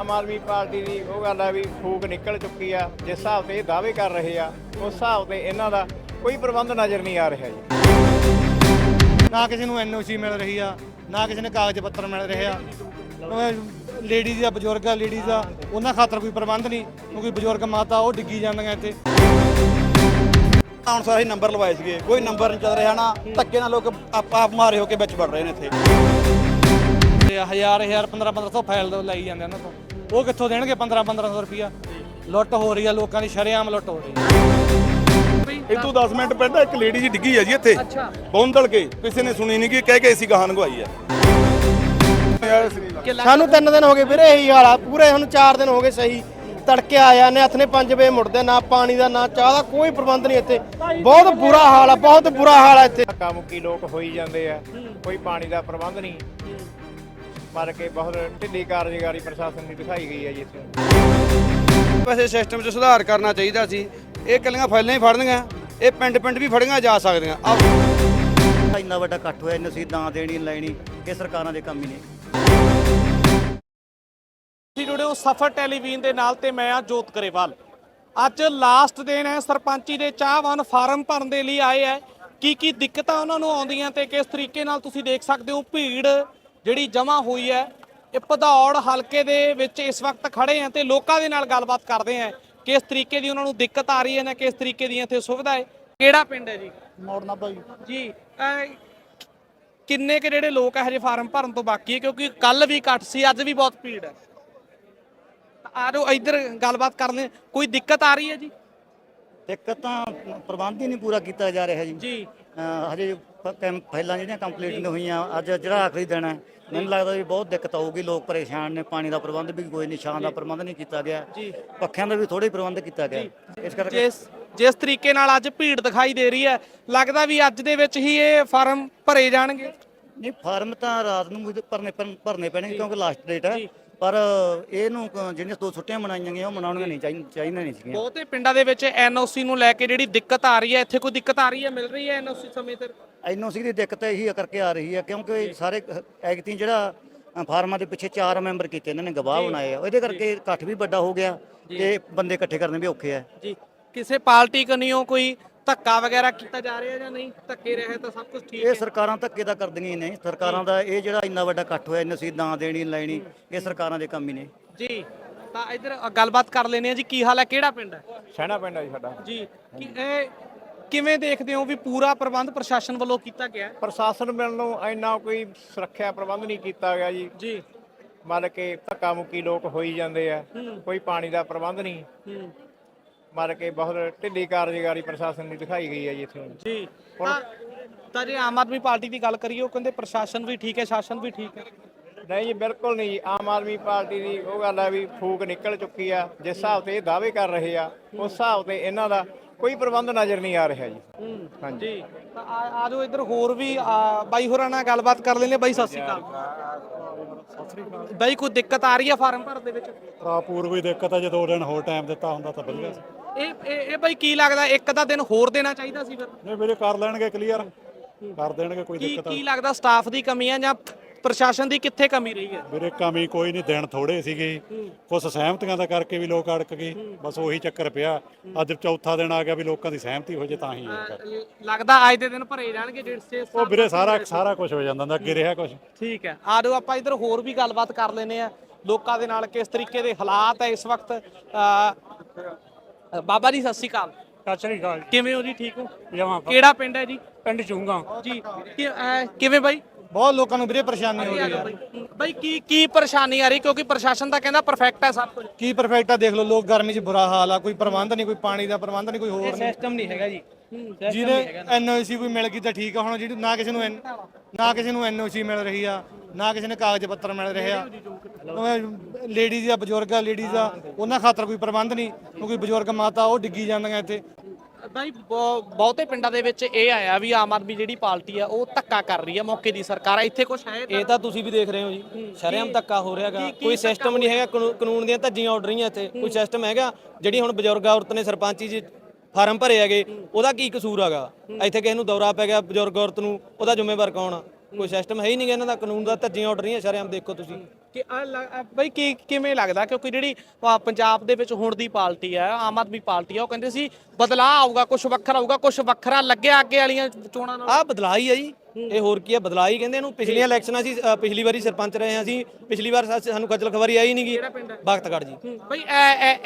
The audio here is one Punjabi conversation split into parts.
ਆਮ ਆਦਮੀ ਪਾਰਟੀ ਦੀ ਉਹ ਗੱਲ ਆ ਵੀ ਫੂਕ ਨਿਕਲ ਚੁੱਕੀ ਆ ਜਿਸ ਹਿਸਾਬ ਤੇ ਇਹ ਦਾਅਵੇ ਕਰ ਰਹੇ ਆ ਉਸ ਹਿਸਾਬ ਤੇ ਇਹਨਾਂ ਦਾ ਕੋਈ ਪ੍ਰਬੰਧ ਨਜ਼ਰ ਨਹੀਂ ਆ ਰਿਹਾ ਜੀ। ਨਾ ਕਿਸੇ ਨੂੰ ਐਨਓਸੀ ਮਿਲ ਰਹੀ ਆ ਨਾ ਕਿਸੇ ਨੇ ਕਾਗਜ਼ ਪੱਤਰ ਮਿਲ ਰਹੇ ਆ। ਲੇਡੀਜ਼ ਆ ਬਜ਼ੁਰਗ ਆ ਲੇਡੀਜ਼ ਆ ਉਹਨਾਂ ਖਾਤਰ ਕੋਈ ਪ੍ਰਬੰਧ ਨਹੀਂ ਕਿਉਂਕਿ ਬਜ਼ੁਰਗ ਮਾਤਾ ਉਹ ਡਿੱਗੀ ਜਾਂਦੀਆਂ ਇੱਥੇ। ਹੁਣ ਸਾਰੇ ਨੰਬਰ ਲਵਾਏ ਸੀਗੇ ਕੋਈ ਨੰਬਰ ਨਹੀਂ ਚੱਲ ਰਿਹਾ ਨਾ ਧੱਕੇ ਨਾਲ ਲੋਕ ਆਪ ਆਪ ਮਾਰੇ ਹੋ ਕੇ ਵਿੱਚ ਵੜ ਰਹੇ ਨੇ ਇੱਥੇ। ਹਜ਼ਾਰ ਹਜ਼ਾਰ 15 1500 ਫਾਈਲ ਲਈ ਜਾਂਦੇ ਉਹਨਾਂ ਤੋਂ। ਉਹ ਕਿੱਥੋਂ ਦੇਣਗੇ 15 1500 ਰੁਪਿਆ ਲੁੱਟ ਹੋ ਰਹੀ ਆ ਲੋਕਾਂ ਦੀ ਸ਼ਰੇਆਮ ਲੁੱਟ ਹੋ ਰਹੀ ਆ। ਇਹ ਤੋਂ 10 ਮਿੰਟ ਪਹਿਲਾਂ ਇੱਕ ਲੇਡੀ ਜੀ ਡਿੱਗੀ ਹੈ ਜੀ ਇੱਥੇ। ਅੱਛਾ। ਬੌਂਦਲ ਕੇ। ਕਿਸੇ ਨੇ ਸੁਣੀ ਨਹੀਂ ਕਿ ਕਹਿ ਕੇ ਅਸੀਂ ਗਾਹਾਂ ਗਵਾਈ ਹੈ ਸਾਨੂੰ ਤਿੰਨ ਦਿਨ ਹੋ ਗਏ ਵੀਰੇ ਇਹੀ ਹਾਲ ਆ। ਪੂਰੇ ਹੁਣ 4 ਦਿਨ ਹੋ ਗਏ ਸਹੀ। ਤੜਕੇ ਆਇਆ ਨੇ ਹੱਥ ਨੇ 5 ਵਜੇ ਮੁੜਦੇ ਨਾ ਪਾਣੀ ਦਾ ਨਾ ਚਾਹ ਦਾ ਕੋਈ ਪ੍ਰਬੰਧ ਨਹੀਂ ਇੱਥੇ। ਬਹੁਤ ਬੁਰਾ ਹਾਲ ਆ ਬਹੁਤ ਬੁਰਾ ਹਾਲ ਆ ਇੱਥੇ। ਧੱਕਾ ਮੁੱਕੀ ਲੋਕ ਹੋਈ ਜਾਂਦੇ ਆ। ਕੋਈ ਪਾਣੀ ਦਾ ਪ੍ਰਬੰਧ ਨਹੀਂ। ਮਰ ਕੇ ਬਹੁਤ ਢਿੱਲੀ ਕਾਰਜਕਾਰੀ ਪ੍ਰਸ਼ਾਸਨ ਦੀ ਦਿਖਾਈ ਗਈ ਹੈ ਜੀ ਇੱਥੇ। ਵੈਸੇ ਸਿਸਟਮ 'ਚ ਸੁਧਾਰ ਕਰਨਾ ਚਾਹੀਦਾ ਸੀ। ਇਹ ਕੱਲੀਆਂ ਫਾਈਲਾਂ ਹੀ ਫੜਨੀਆਂ ਇਹ ਪਿੰਡ ਪਿੰਡ ਵੀ ਫੜੀਆਂ ਜਾ ਸਕਦੀਆਂ। ਇੰਨਾ ਵੱਡਾ ਇਕੱਠ ਹੋਇਆ ਇਹਨੂੰ ਅਸੀਂ ਦਾਂ ਦੇਣੀ ਲੈਣੀ ਇਹ ਸਰਕਾਰਾਂ ਦੇ ਕੰਮ ਹੀ ਨੇ। ਜੁੜੇ ਹੋ ਸਫਰ ਟੈਲੀਵਿਜ਼ਨ ਦੇ ਨਾਲ ਤੇ ਮੈਂ ਆ ਜੋਤ ਕਰੇਵਾਲ ਅੱਜ ਲਾਸਟ ਦਿਨ ਹੈ ਸਰਪੰਚੀ ਦੇ ਚਾਹਵਾਨ ਫਾਰਮ ਭਰਨ ਦੇ ਲਈ ਆਏ ਹੈ। ਕੀ ਕੀ ਦਿੱਕਤਾਂ ਉਹਨਾਂ ਨੂੰ ਆਉਂਦੀਆਂ ਤੇ ਕਿਸ ਤਰੀਕੇ ਨਾਲ ਤੁਸੀਂ ਦੇਖ ਸਕਦੇ ਹੋ ਭੀੜ ਜਿਹੜੀ ਜਮ੍ਹਾਂ ਹੋਈ ਹੈ ਇਹ ਭਦੌੜ ਹਲਕੇ ਦੇ ਵਿੱਚ ਇਸ ਵਕਤ ਖੜੇ ਆ ਤੇ ਲੋਕਾਂ ਦੇ ਨਾਲ ਗੱਲਬਾਤ ਕਰਦੇ ਆ। ਕਿਸ ਤਰੀਕੇ ਦੀ ਉਹਨਾਂ ਨੂੰ ਦਿੱਕਤ ਆ ਰਹੀ ਹੈ ਨਾ ਕਿਸ ਤਰੀਕੇ ਦੀ ਇੱਥੇ ਸੁਵਿਧਾ ਹੈ? ਕਿਹੜਾ ਪਿੰਡ ਹੈ ਜੀ? ਮੋੜਨਾ ਭਾਈ। ਜੀ ਕਿੰਨੇ ਕੁ ਜਿਹੜੇ ਲੋਕ ਹੈ ਹਜੇ ਫਾਰਮ ਭਰਨ ਤੋਂ ਬਾਕੀ ਹੈ? ਕਿਉਂਕਿ ਕੱਲ ਵੀ ਘੱਟ ਸੀ ਅੱਜ ਵੀ ਬਹੁਤ ਭੀੜ ਹੈ। ਆ ਜਾਓ ਇੱਧਰ ਗੱਲਬਾਤ ਕਰ ਲੈ ਕੋਈ ਦਿੱਕਤ ਆ ਰਹੀ ਹੈ ਜੀ? ਦਿੱਕਤ ਤਾਂ ਪ੍ਰਬੰਧ ਹੀ ਨਹੀਂ ਪੂਰਾ ਕੀਤਾ ਜਾ ਰਿਹਾ ਜੀ। ਜੀ। ਹਜੇ ਪ- ਫਾਈਲਾਂ ਜਿਹੜੀਆਂ ਕੰਪਲੀਟ ਨਹੀਂ ਹੋਈਆਂ ਅੱਜ ਜਿਹੜਾ ਆਖਰੀ ਦਿਨ ਹੈ ਮੈਨੂੰ ਲੱਗਦਾ ਵੀ ਬਹੁਤ ਦਿੱਕਤ ਆਊਗੀ ਲੋਕ ਪਰੇਸ਼ਾਨ ਨੇ ਪਾਣੀ ਦਾ ਪ੍ਰਬੰਧ ਵੀ ਕੋਈ ਛਾਂ ਦਾ ਪ੍ਰਬੰਧ ਨਹੀਂ ਕੀਤਾ ਗਿਆ। ਜੀ। ਪੱਖਿਆਂ ਦਾ ਵੀ ਥੋੜਾ ਹੀ ਪ੍ਰਬੰਧ ਕੀਤਾ ਗਿਆ। ਇਸ ਕਰਕੇ ਜਿਸ ਜਿਸ ਤਰੀਕੇ ਨਾਲ ਅੱਜ ਭੀੜ ਦਿਖਾਈ ਦੇ ਰਹੀ ਹੈ ਲੱਗਦਾ ਵੀ ਅੱਜ ਦੇ ਵਿੱਚ ਹੀ ਇਹ ਫਾਰਮ ਭਰੇ ਜਾਣਗੇ। ਨਹੀਂ ਫਾਰਮ ਤਾਂ ਰਾਤ ਨੂੰ ਵੀ ਭਰਨੇ ਪੈਣ- ਭਰਨੇ ਪੈਣਗੇ ਕਿਉਂਕਿ ਲਾਸਟ ਡੇਟ ਹੈ। ਪਰ ਇਹਨੂੰ ਕ- ਜਿਹੜੀਆਂ ਦੋ ਛੁੱਟੀਆਂ ਮਨਾਈਆਂ ਗਈਆਂ ਉਹ ਮਨਾਉਣੀਆਂ ਨਹੀਂ ਚਾਹੀ- ਚਾਹੀਦੀਆਂ ਨਹੀਂ ਸੀਗੀਆਂ। ਬਹੁਤੇ ਪਿੰਡਾਂ ਦੇ ਵਿੱਚ ਐਨਓਸੀ ਨੂੰ ਲੈ ਕੇ ਜਿਹੜੀ ਦਿੱਕਤ ਆ ਰਹੀ ਹੈ ਇੱਥੇ ਕੋਈ ਦਿੱਕਤ ਆ ਰਹੀ ਹੈ ਮਿਲ ਰਹੀ ਹੈ ਐਨਓਸੀ ਸਮੇਂ ਤੇ ਐਨਓਸੀ ਦੀ ਦਿੱਕਤ ਇਹੀ ਕਰਕੇ ਆ ਰਹੀ ਹੈ ਕਿਉਂਕਿ ਸਾਰੇ ਐਗਤੀ ਜਿਹੜਾ ਅ, ਫਾਰਮਾਂ ਦੇ ਪਿੱਛੇ ਚਾਰ ਮੈਂਬਰ ਕੀਤੇ ਇਹਨਾਂ ਨੇ ਗਵਾਹ ਬਣਾਏ ਆ। ਉਹਦੇ ਕਰਕੇ ਇਕੱਠ ਵੀ ਵੱਡਾ ਹੋ ਗਿਆ ਤੇ ਬੰਦੇ ਇਕੱਠੇ ਕਰਨੇ ਵੀ ਔਖੇ ਆ। ਜੀ। ਕਿਸੇ ਪਾਰਟੀ ਕਨੀਓ ਕੋਈ ਧੱਕਾ ਵਗੈਰਾ ਕੀਤਾ ਜਾ ਰਿਹਾ ਜਾਂ ਨਹੀਂ? ਧੱਕੇ ਰਹੇ ਤਾਂ ਸਭ ਕੁਝ ਠੀਕ ਇਹ ਹੈ। ਸਰਕਾਰਾਂ ਧੱਕੇ ਦਾ ਕਰਦੀਆਂ ਹੀ ਨੇ। ਸਰਕਾਰਾਂ ਦਾ ਇਹ ਜਿਹੜਾ ਇੰਨਾ ਵੱਡਾ ਇਕੱਠ ਹੋਇਆ ਇਹਨੂੰ ਅਸੀਂ ਦਾਂ ਦੇਣੀ ਲੈਣੀ ਇਹ ਸਰਕਾਰਾਂ ਦੇ ਕੰਮ ਹੀ ਨੇ। ਜੀ ਤਾਂ ਇੱਧਰ ਗੱਲਬਾਤ ਕਰ ਲੈਨੇ ਆ ਜੀ ਕੀ ਹਾਲ ਹੈ ਕਿਹੜਾ ਪਿੰਡ ਹੈ? ਸਹਿਣਾ ਪਿੰਡ ਆ ਜੀ ਸਾਡਾ। ਜੀ ਕੀ ਇਹ ਕਿਵੇਂ ਦੇਖਦੇ ਹੋ ਵੀ ਪੂਰਾ ਪ੍ਰਬੰਧ ਪ੍ਰਸ਼ਾਸਨ ਵੱਲੋਂ ਕੀਤਾ ਗਿਆ ਹੈ? ਪ੍ਰਸ਼ਾਸਨ ਵੱਲੋਂ ਇੰਨਾ ਕੋਈ ਸੁਰੱਖਿਆ ਪ੍ਰਬੰਧ ਨਹੀਂ ਕੀਤਾ ਗਿਆ ਜੀ। ਜੀ। ਮਰ ਕੇ ਧੱਕਾ ਮੁੱਕੀ ਲੋਕ ਹੋਈ ਜਾਂਦੇ ਆ। ਕੋਈ ਪਾਣੀ ਦਾ ਪ੍ਰਬੰਧ ਨਹੀਂ। ਹੂੰ। ਮਰ ਕੇ ਬਹੁਤ ਢਿੱਲੀ ਕਾਰਜਕਾਰੀ ਪ੍ਰਸ਼ਾਸਨ ਦੀ ਦਿਖਾਈ ਗਈ ਹੈ ਜੀ ਇੱਥੇ। ਜੀ। ਤਾਂ ਤਾਂ ਜੇ ਆਮ ਆਦਮੀ ਪਾਰਟੀ ਦੀ ਗੱਲ ਕਰੀਏ ਉਹ ਕਹਿੰਦੇ ਪ੍ਰਸ਼ਾਸਨ ਵੀ ਠੀਕ ਹੈ ਸ਼ਾਸਨ ਵੀ ਠੀਕ ਹੈ। ਨਹੀਂ ਜੀ ਬਿਲਕੁਲ ਨਹੀਂ। ਜੀ ਆਮ ਆਦਮੀ ਪਾਰਟੀ ਦੀ ਉਹ ਗੱਲ ਆ ਵੀ ਫੂਕ ਨਿਕਲ ਚੁੱਕੀ ਆ। ਜਿਸ ਹਿਸਾਬ ਤੇ ਇਹ ਦਾਅਵੇ ਕਰ ਰਹੇ ਆ ਉਸ ਹਿਸਾਬ ਤੇ ਇਹਨਾਂ ਦਾ ਕੋਈ ਪ੍ਰਬੰਧ ਨਜ਼ਰ ਨਹੀਂ ਆ ਰਿਹਾ ਜੀ। ਹਾਂਜੀ। ਜੀ। ਤਾਂ ਆ ਆ ਜਾਓ ਇੱਧਰ ਹੋਰ ਵੀ ਆ, ਬਾਈ ਹੋਰਾਂ ਨਾਲ ਗੱਲਬਾਤ ਕਰ ਲੈਂਦੇ ਹਾਂ। ਬਾਈ ਸਤਿ ਸ਼੍ਰੀ ਅਕਾਲ। ਬਾਈ ਕੋਈ ਦਿੱਕਤ ਆ ਰਹੀ ਹੈ ਫਾਰਮ ਭਰਨ ਦੇ ਵਿੱਚ? ਆ ਪੂਰਵੀ ਦਿੱਕਤ ਆ ਜੇ ਦੋ ਦਿਨ ਹੋਰ ਟਾਈਮ ਦਿੱਤਾ ਹੁੰਦਾ ਤਾਂ ਵਧੀਆ ਸੀ। ਇਹ ਇਹ ਇਹ ਬਾਈ ਕੀ ਲੱਗਦਾ ਇੱਕ ਦਾ ਦਿਨ ਹੋਰ ਦੇਣਾ ਚਾਹੀਦਾ ਸੀ ਫਿਰ? ਨਹੀਂ ਵੀਰੇ ਕਰ ਲੈਣਗੇ ਕਲੀਅਰ ਕਰ ਦੇਣਗੇ ਕੋਈ ਕੀ ਦਿੱਕਤ ਕੀ ਲੱਗਦਾ ਸਟਾਫ ਦੀ ਕਮੀ ਹੈ ਜਾਂ ਪ੍ਰਸ਼ਾਸਨ ਦੀ ਕਿੱਥੇ ਕਮੀ ਰਹੀ ਹੈ? ਵੀਰੇ ਕਮੀ ਕੋਈ ਨਹੀਂ ਦਿਨ ਥੋੜੇ ਸੀਗੇ। ਕੁਝ ਸਹਿਮਤੀਆਂ ਦਾ ਕਰਕੇ ਵੀ ਲੋਕ ਅੜਕ ਗਏ। ਬਸ ਉਹੀ ਚੱਕਰ ਪਿਆ। ਅੱਜ ਚੌਥਾ ਦਿਨ ਆ ਗਿਆ ਵੀ ਲੋਕਾਂ ਦੀ ਸਹਿਮਤੀ ਹੋ ਜੇ ਤਾਂ ਹੀ ਲੱਗਦਾ ਅੱਜ ਦੇ ਦਿਨ ਭਰੇ ਜਾਣਗੇ ਡੇਢ ਸੇ ਉਹ ਵੀਰੇ ਸਾਰਾ ਸਾਰਾ ਕੁਝ ਹੋ ਜਾਂਦਾ ਹੁੰਦਾ ਅੱਗੇ ਰਿਹਾ ਕੁਝ ਠੀਕ ਹੈ। ਆ ਜਾਓ ਆਪਾਂ ਇੱਧਰ ਹੋਰ ਵੀ ਗੱਲਬਾਤ ਕਰ ਲੈਨੇ ਆ ਲੋਕਾਂ ਦੇ ਨਾਲ ਕਿਸ ਤਰੀਕੇ ਦੇ ਹਾਲਾਤ ਹੈ ਇਸ ਵਕਤ? ਅ, ਬਾਬਾ ਜੀ ਸਤਿ ਸ਼੍ਰੀ ਅਕਾਲ। ਸਤਿ ਸ੍ਰੀ ਅਕਾਲ ਕਿਵੇਂ ਹੋ ਜੀ ਠੀਕ ਹੋ? ਜਮਾ ਕਿਹੜਾ ਪਿੰਡ ਹੈ ਜੀ? ਪਿੰਡ ਚੂੰਗਾ। ਜੀ ਕਿ- ਅ, ਕਿਵੇਂ ਬਾਈ? ਬਹੁਤ ਲੋਕਾਂ ਨੂੰ ਵੀਰੇ ਪਰੇਸ਼ਾਨੀ ਹੋ ਰਹੀ ਆ ਬਾਈ ਕੀ ਕੀ ਪਰੇਸ਼ਾਨੀ ਆ ਰਹੀ? ਕਿਉਂਕਿ ਪ੍ਰਸ਼ਾਸਨ ਤਾਂ ਕਹਿੰਦਾ ਪਰਫੈਕਟ ਹੈ ਸਭ ਕੁਝ। ਕੀ ਪਰਫੈਕਟ ਆ ਦੇਖ ਲਓ ਲੋਕ ਗਰਮੀ 'ਚ ਬੁਰਾ ਹਾਲ ਆ। ਕੋਈ ਪ੍ਰਬੰਧ ਨਹੀਂ ਕੋਈ ਪਾਣੀ ਦਾ ਪ੍ਰਬੰਧ ਨਹੀਂ ਕੋਈ ਹੋਰ ਨਹੀਂ। ਸਿਸਟਮ ਨਹੀਂ ਹੈਗਾ ਜੀ। ਜਿਹਨੇ ਐਨਓਸੀ ਕੋਈ ਮਿਲ ਗਈ ਤਾਂ ਠੀਕ ਆ ਹੁਣ ਜਿਹੜੀ ਨਾ ਕਿਸੇ ਨੂੰ N- ਨਾ ਕਿਸੇ ਨੂੰ ਐਨਓਸੀ ਮਿਲ ਰਹੀ ਆ ਨਾ ਕਿਸੇ ਨੇ ਕਾਗਜ਼ ਪੱਤਰ ਮਿਲ ਰਹੇ ਆ। ਲੇਡੀਜ਼ ਆ ਬਜ਼ੁਰਗ ਆ ਲੇਡੀਜ਼ ਆ ਉਹਨਾਂ ਖਾਤਰ ਕੋਈ ਪ੍ਰਬੰਧ ਨਹੀਂ ਕਿਉਂਕਿ ਬਜ਼ੁਰਗ ਮਾਤਾ ਉਹ ਡਿੱਗੀ ਜਾਂਦੀਆਂ ਇੱਥੇ। ਬਾਈ ਬਹੁ- ਬਹੁਤੇ ਪਿੰਡਾਂ ਦੇ ਵਿੱਚ ਇਹ ਆਇਆ ਵੀ ਆਮ ਆਦਮੀ ਜਿਹੜੀ ਪਾਰਟੀ ਆ ਉਹ ਧੱਕਾ ਕਰ ਰਹੀ ਆ ਮੌਕੇ ਦੀ ਸਰਕਾਰ ਇੱਥੇ ਕੁਝ ਹੈ ਇਹ ਤਾਂ ਤੁਸੀਂ ਵੀ ਦੇਖ ਰਹੇ ਹੋ ਜੀ ਸ਼ਰੇਆਮ ਧੱਕਾ ਹੋ ਰਿਹਾਗਾ ਕੋਈ ਸਿਸਟਮ ਨਹੀਂ ਹੈਗਾ ਕਾਨੂ- ਕਾਨੂੰਨ ਦੀਆਂ ਧੱਜੀਆਂ ਉੱਡ ਰਹੀਆਂ ਇੱਥੇ ਕੋਈ ਸਿਸਟਮ ਹੈਗਾ ਜਿਹੜੀ ਹੁਣ ਬਜ਼ੁਰਗ ਔਰਤ ਨੇ ਸਰਪੰਚੀ ਜੀ ਫਾਰਮ ਭਰੇ ਹੈਗੇ ਉਹਦਾ ਕੀ ਕਸੂਰ ਹੈਗਾ? ਇੱਥੇ ਕਿਸੇ ਨੂੰ ਦੌਰਾ ਪੈ ਗਿਆ ਬਜ਼ੁਰਗ ਔਰਤ ਨੂੰ ਉਹਦਾ ਜ਼ਿੰਮੇਵਾਰ ਕੌਣ ਆ? ਕੋਈ ਸਿਸਟਮ ਹੈ ਹੀ ਨਹੀਂ ਇਹਨਾਂ ਦਾ ਕਾਨੂੰਨ ਦਾ ਧੱਜੀਆਂ ਉੱਡ ਰਹੀਆਂ ਸ਼ਰੇਆਮ ਦੇਖੋ ਤੁਸੀਂ। ਕਿ ਆਹ ਲ- ਆਹ ਬਈ ਕੀ ਕਿਵੇਂ ਲੱਗਦਾ? ਕਿਉਂਕਿ ਜਿਹੜੀ ਆਹ ਪੰਜਾਬ ਦੇ ਵਿੱਚ ਹੁਣ ਦੀ ਪਾਰਟੀ ਹੈ ਆਮ ਆਦਮੀ ਪਾਰਟੀ ਆ ਉਹ ਕਹਿੰਦੇ ਸੀ ਬਦਲਾਅ ਆਊਗਾ ਕੁਝ ਵੱਖਰਾ ਆਊਗਾ ਕੁਝ ਵੱਖਰਾ ਲੱਗਿਆ ਅੱਗੇ ਵਾਲੀਆਂ ਚੋਣਾਂ ਨਾਲ। ਆ ਬਦਲਾਅ ਹੀ ਆ ਜੀ। ਇਹ ਹੋਰ ਕੀ ਆ? ਬਦਲਾਅ ਹੀ ਕਹਿੰਦੇ ਇਹਨੂੰ। ਪਿਛਲੀਆਂ ਇਲੈਕਸ਼ਨਾਂ ਸੀ ਪਿਛਲੀ ਵਾਰੀ ਸਰਪੰਚ ਰਹੇ ਹਾਂ ਅਸੀਂ। ਪਿਛਲੀ ਵਾਰ ਸਾਨੂੰ ਖੱਜਲ ਖਵਾਰੀ ਆਈ ਨਹੀਂਗੀ ਬਖਤਗੜ ਜੀ। ਬਈ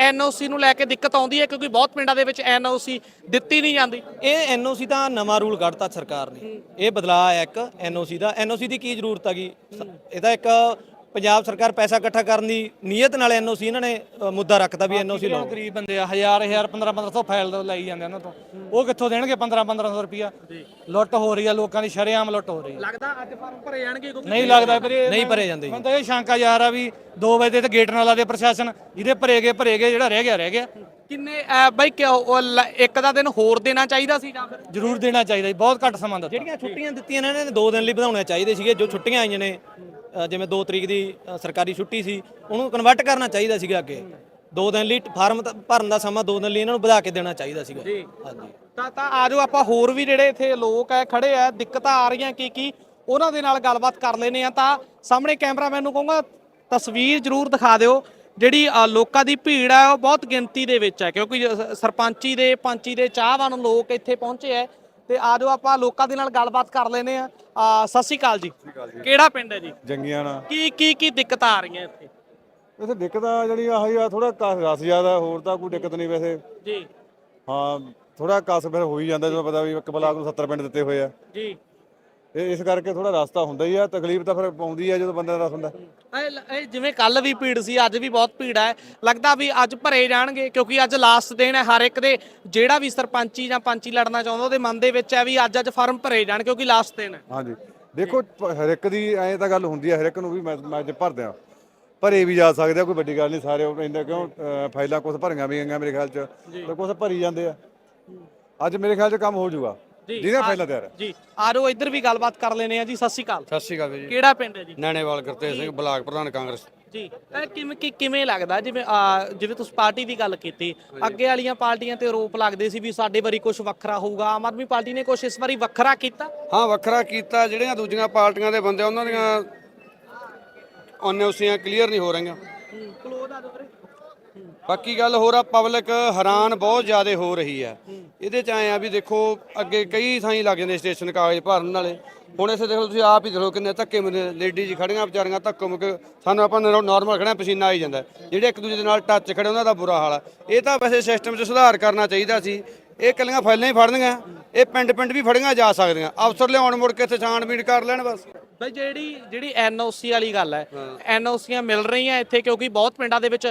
ਐਨਓਸੀ ਨੂੰ ਲੈ ਕੇ ਦਿੱਕਤ ਆਉਂਦੀ ਹੈ ਕਿਉਂਕਿ ਬਹੁਤ ਪਿੰਡਾਂ ਦੇ ਵਿੱਚ ਐਨਓਸੀ ਦਿੱਤੀ ਨਹੀਂ ਜਾਂਦੀ। ਇਹ ਐਨਓਸੀ ਦਾ ਨਵਾਂ ਰੂਲ ਕੱਢਤਾ ਸਰਕਾਰ ਨੇ। ਇਹ ਬਦਲਾਅ ਹੈ ਇੱਕ ਐਨਓਸੀ ਦਾ। ਐਨਓਸੀ ਦੀ ਕੀ ਜ਼ਰੂਰਤ ਹੈਗੀ? ਇਹਦਾ ਇੱਕ ਪੰਜਾਬ ਸਰਕਾਰ ਪੈਸਾ ਇਕੱਠਾ ਕਰਨ ਦੀ ਨੀਅਤ ਨਾਲ ਐਨਓਸੀ ਇਹਨਾਂ ਨੇ ਅ, ਮੁੱਦਾ ਰੱਖਤਾ ਵੀ ਐਨਓਸੀ ਲਾਓ ਗਰੀਬ ਬੰਦੇ ਆ ਹਜ਼ਾਰ ਹਜ਼ਾਰ 15 1500 ਫਾਈਲ ਲਈ ਜਾਂਦੇ ਉਹਨਾਂ ਤੋਂ। ਉਹ ਕਿੱਥੋਂ ਦੇਣਗੇ 15 1500 ਰੁਪਿਆ ਲੁੱਟ ਹੋ ਰਹੀ ਆ ਲੋਕਾਂ ਦੀ ਸ਼ਰੇਆਮ ਲੁੱਟ ਹੋ ਰਹੀ ਆ। ਲੱਗਦਾ ਅੱਜ ਫਾਰਮ ਭਰੇ ਜਾਣਗੇ ਕਿਉਂਕਿ ਨਹੀਂ ਲੱਗਦਾ ਵੀਰੇ ਨਹੀਂ ਭਰੇ ਜਾਂਦੇ ਜੀ। ਮੈਨੂੰ ਤਾਂ ਇਹ ਸ਼ੰਕਾ ਯਾਰ ਆ ਵੀ 2 ਵਜੇ ਤੇ ਗੇਟ ਨਾਲ ਲਾਦੇ ਪ੍ਰਸ਼ਾਸਨ ਜਿਹਦੇ ਭਰੇ ਗਏ ਭਰੇ ਗਏ ਜਿਹੜਾ ਰਹਿ ਗਿਆ ਰਹਿ ਗਿਆ। ਕਿੰਨੇ ਅਹ, ਬਈ ਕਿਉਂ ਉਹ ਲ- ਇੱਕ ਦਾ ਦਿਨ ਹੋਰ ਦੇਣਾ ਚਾਹੀਦਾ ਸੀ ਜਾਂ ਫਿਰ? ਜ਼ਰੂਰ ਦੇਣਾ ਚਾਹੀਦਾ ਜੀ ਬਹੁਤ ਘੱਟ ਸਮਾਂ ਦਿੱਤਾ। ਜਿਹੜੀਆਂ ਛੁੱਟੀਆਂ ਦਿੱਤੀਆਂ ਇਹਨਾਂ ਨੇ 2 ਦਿਨ ਲਈ ਵਧਾਉਣੇ ਚਾਹੀਦੇ ਸੀਗੇ ਜੋ ਛੁੱਟੀਆਂ ਆਈਆਂ ਨੇ। ਜਿਵੇਂ 2 ਤਰੀਕ ਦੀ ਸਰਕਾਰੀ ਛੁੱਟੀ ਸੀ ਉਹਨੂੰ ਕਨਵਰਟ ਕਰਨਾ ਚਾਹੀਦਾ ਸੀਗਾ ਅੱਗੇ। 2 ਦਿਨ ਲਈ ਫਾਰਮ ਭਰਨ ਦਾ ਸਮਾਂ 2 ਦਿਨ ਲਈ ਇਹਨਾਂ ਨੂੰ ਵਧਾ ਕੇ ਦੇਣਾ ਚਾਹੀਦਾ ਸੀਗਾ। ਹਾਂਜੀ। ਤਾਂ ਤਾਂ ਆਜੋ ਆਪਾਂ ਹੋਰ ਵੀ ਜਿਹੜੇ ਇੱਥੇ ਲੋਕ ਐ ਖੜੇ ਆ ਦਿੱਕਤਾਂ ਆ ਰਹੀਆਂ ਕੀ ਕੀ ਉਹਨਾਂ ਦੇ ਨਾਲ ਗੱਲਬਾਤ ਕਰ ਲੈਨੇ ਆ ਤਾਂ ਸਾਹਮਣੇ ਕੈਮਰਾਮੈਨ ਨੂੰ ਕਹੂੰਗਾ ਤਸਵੀਰ ਜ਼ਰੂਰ ਦਿਖਾ ਦਿਓ ਜਿਹੜੀ ਲੋਕਾਂ ਦੀ ਭੀੜ ਹੈ ਉਹ ਬਹੁਤ ਗਿਣਤੀ ਦੇ ਵਿੱਚ ਹੈ ਕਿਉਂਕਿ ਸਰਪੰਚੀ ਦੇ ਪੰਚੀ ਦੇ ਚਾਹਵਾਨ ਲੋਕ ਇੱਥੇ ਪਹੁੰਚੇ ਐ। ਤੇ ਆਜੋ ਆਪਾਂ ਲੋਕਾਂ ਦੇ ਨਾਲ ਗੱਲਬਾਤ ਕਰ ਲੈਨੇ ਆ ਸਤਿ ਸ਼੍ਰੀ ਅਕਾਲ ਜੀ। ਕਿਹੜਾ ਪਿੰਡ ਹੈ ਜੀ? ਜੰਗੀਆਂ ਨਾਲ ਕੀ ਕੀ ਕੀ ਦਿੱਕਤਾਂ ਆ ਰਹੀਆਂ ਇੱਥੇ? ਵੈਸੇ ਦਿੱਕਤ ਆ ਜਿਹੜੀ ਆਹੀ ਆ ਥੋੜਾ ਰਸ ਜ਼ਿਆਦਾ ਹੋਰ ਤਾਂ ਕੋਈ ਦਿੱਕਤ ਨਹੀਂ ਵੈਸੇ। ਜੀ। ਹਾਂ ਥੋੜਾ ਕਸ ਫਿਰ ਹੋ ਹੀ ਜਾਂਦਾ ਜਦੋਂ ਪਤਾ ਵੀ ਇੱਕ ਬਲਾਕ ਨੂੰ 70 ਪਿੰਡ ਦਿੱਤੇ ਹੋਏ ਆ। ਜੀ। ਇਹ ਇਸ ਕਰਕੇ ਥੋੜਾ ਰਸਤਾ ਹੁੰਦਾ ਹੀ ਆ ਤਕਲੀਫ ਤਾਂ ਫਿਰ ਪਾਉਂਦੀ ਆ ਜਦੋਂ ਬੰਦੇ ਦਾ ਰਸ ਹੁੰਦਾ। ਇਹ ਜਿਵੇਂ ਕੱਲ ਵੀ ਭੀੜ ਸੀ ਅੱਜ ਵੀ ਬਹੁਤ ਭੀੜ ਹੈ ਲੱਗਦਾ ਵੀ ਅੱਜ ਭਰੇ ਜਾਣਗੇ ਕਿਉਂਕਿ ਅੱਜ ਲਾਸਟ ਦਿਨ ਹੈ ਹਰ ਇੱਕ ਦੇ ਜਿਹੜਾ ਵੀ ਸਰਪੰਚੀ ਜਾਂ ਪੰਚੀ ਲੜਨਾ ਚਾਹੁੰਦਾ ਉਹਦੇ ਮਨ ਦੇ ਵਿੱਚ ਹੈ ਵੀ ਅੱਜ ਅੱਜ ਫਾਰਮ ਭਰੇ ਜਾਣ ਕਿਉਂਕਿ ਲਾਸਟ ਦਿਨ ਹੈ। ਹਾਂਜੀ। ਦੇਖੋ ਪ- ਹਰ ਇੱਕ ਦੀ ਐਂ ਤਾਂ ਗੱਲ ਹੁੰਦੀ ਆ ਹਰ ਇੱਕ ਨੂੰ ਵੀ ਮੈਂ ਮੈਂ ਜੇ ਭਰਦੇ ਆ ਭਰੇ ਵੀ ਜਾ ਸਕਦੇ ਆ ਕੋਈ ਵੱਡੀ ਗੱਲ ਨਹੀਂ ਸਾਰੇ ਉਹ ਕਹਿੰਦੇ ਕਿਉਂ ਅਹ ਫਾਈਲਾਂ ਕੁਝ ਭਰੀਆਂ ਵੀ ਗਈਆਂ ਮੇਰੇ ਖਿਆਲ ਚ ਤੇ ਕੁਝ ਭਰੀ ਜਾਂਦੇ ਆ। ਅੱਜ ਮੇਰੇ ਖਿਆਲ ਚ ਕੰਮ ਹੋ ਜਾਊਗਾ। ਜਿਹਦੇ ਫਾਈਲਾਂ ਤਿਆਰ ਆ ਜੀ ਆਰੋ ਇੱਧਰ ਵੀ ਗੱਲਬਾਤ ਕਰ ਲੈਨੇ ਆ ਜੀ ਸਤਿ ਸ਼੍ਰੀ ਅਕਾਲ। ਸਤਿ ਸ਼੍ਰੀ ਅਕਾਲ ਜੀ। ਕਿਹੜਾ ਪਿੰਡ ਹੈ ਜੀ? ਨਾਣੇਵਾਲ ਗੁਰਤੇਜ ਸਿੰਘ ਬਲਾਕ ਪ੍ਰਧਾਨ ਕਾਂਗਰਸ। ਜੀ ਇਹ ਕਿਵੇਂ ਕਿ ਕਿਵੇਂ ਲੱਗਦਾ? ਜਿਵੇਂ ਆ, ਜਿਵੇਂ ਤੁਸੀਂ ਪਾਰਟੀ ਦੀ ਗੱਲ ਕੀਤੀ ਅੱਗੇ ਵਾਲੀਆਂ ਪਾਰਟੀਆਂ ਤੇ ਆਰੋਪ ਲੱਗਦੇ ਸੀ ਵੀ ਸਾਡੇ ਵਾਰੀ ਕੁਝ ਵੱਖਰਾ ਹੋਊਗਾ। ਆਮ ਆਦਮੀ ਪਾਰਟੀ ਨੇ ਕੁਝ ਇਸ ਵਾਰੀ ਵੱਖਰਾ ਕੀਤਾ? ਹਾਂ ਵੱਖਰਾ ਕੀਤਾ। ਜਿਹੜੀਆਂ ਦੂਜੀਆਂ ਪਾਰਟੀਆਂ ਦੇ ਬੰਦੇ ਉਹਨਾਂ ਦੀਆਂ ਅਨਓਸੀਆਂ ਕਲੀਅਰ ਨਹੀਂ ਹੋ ਰਹੀਆਂ। ਕਲੋਜ਼ ਆ ਜਾਓ ਵੀਰੇ। ਬਾਕੀ ਗੱਲ ਹੋਰ ਆ ਪਬਲਿਕ ਹੈਰਾਨ ਬਹੁਤ ਜ਼ਿਆਦਾ ਹੋ ਰਹੀ ਆ ਇਹਦੇ ਚ ਆਏ ਆ ਵੀ ਦੇਖੋ, ਅੱਗੇ ਕਈ ਥਾਈਂ ਲੱਗ ਜਾਂਦੇ ਸਟੇਸ਼ਨ ਕਾਗਜ਼ ਭਰਨ ਵਾਲੇ। ਹੁਣ ਇਸੇ ਦੇਖੋ, ਤੁਸੀਂ ਆਪ ਹੀ ਦੇਖੋ ਕਿੰਨੇ ਧੱਕੇ ਮੁੰਨੇ ਲੇਡੀ ਜੀ ਖੜੀਆਂ ਵਿਚਾਰੀਆਂ ਧੱਕੋ ਮੁੱਕ, ਸਾਨੂੰ ਆਪਾਂ ਨਾਰਮਲ ਖੜਿਆ ਪਸੀਨਾ ਆਈ ਜਾਂਦਾ। ਜਿਹੜੇ ਇੱਕ ਦੂਜੇ ਦੇ ਨਾਲ ਟੱਚ ਖੜੇ, ਉਹਨਾਂ ਦਾ ਬੁਰਾ ਹਾਲ ਆ। ਇਹ ਤਾਂ ਵੈਸੇ ਸਿਸਟਮ 'ਚ ਸੁਧਾਰ ਕਰਨਾ ਚਾਹੀਦਾ ਸੀ। ਇਹ ਕੱਲੀਆਂ ਫਾਈਲਾਂ ਹੀ ਫੜਨੀਆਂ, ਇਹ ਪਿੰਡ ਪਿੰਡ ਵੀ ਫੜੀਆਂ ਜਾ ਸਕਦੀਆਂ। ਅਫਸਰ ਲਿਆਉਣ ਮੁੜ ਕੇ ਇੱਥੇ ਛਾਣਬੀਣ ਕਰ ਲੈਣ ਬਸ। ਬਈ ਜਿਹੜੀ ਜਿਹੜੀ ਐਨਓਸੀ ਵਾਲੀ ਗੱਲ ਹੈ ਐਨਓਸੀਆਂ ਮਿਲ ਰਹੀਆਂ ਇੱਥੇ ਕਿਉਂਕਿ ਬਹੁਤ ਪਿੰਡਾਂ ਦੇ ਵਿੱਚ